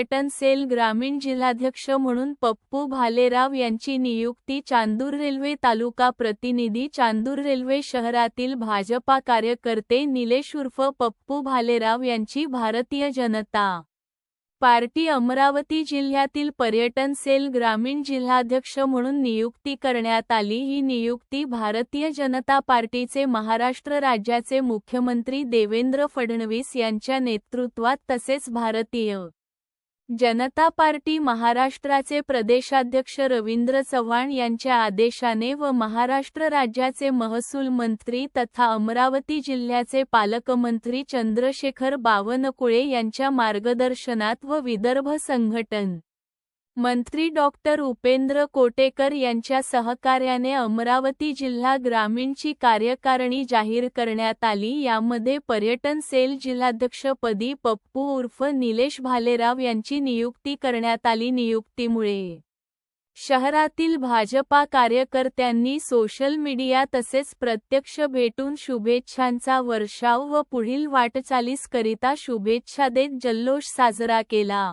पर्यटन सेल ग्रामीण जिल्हाध्यक्ष म्हणून पप्पू भालेराव यांची नियुक्ती चांदूर रेल्वे तालुका प्रतिनिधी चांदूर रेल्वे शहरातील भाजपा कार्यकर्ते निलेश उर्फ पप्पू भालेराव यांची भारतीय जनता पार्टी अमरावती जिल्ह्यातील पर्यटन सेल ग्रामीण जिल्हाध्यक्ष म्हणून नियुक्ती करण्यात आली. ही नियुक्ती भारतीय जनता पार्टीचे महाराष्ट्र राज्याचे मुख्यमंत्री देवेंद्र फडणवीस यांच्या नेतृत्वात तसेच भारतीय जनता पार्टी महाराष्ट्राचे प्रदेशाध्यक्ष रवींद्र चव्हाण यांच्या आदेशाने व महाराष्ट्र राज्याचे महसूल मंत्री तथा अमरावती जिल्ह्याचे पालकमंत्री चंद्रशेखर बावनकुळे यांच्या मार्गदर्शनात व विदर्भ संघटन मंत्री डॉक्टर उपेंद्र कोटेकर यांच्या सहकार्याने अमरावती जिल्हा ग्रामीणची कार्यकारिणी जाहीर करण्यात आली. यामध्ये पर्यटन सेल जिल्हाध्यक्षपदी पप्पू उर्फ निलेश भालेराव यांची नियुक्ती करण्यात आली. नियुक्तीमुळे शहरातील भाजपा कार्यकर्त्यांनी सोशल मीडिया तसेच प्रत्यक्ष भेटून शुभेच्छांचा वर्षाव व पुढील वाटचालीस करिता शुभेच्छा देत जल्लोष साजरा केला.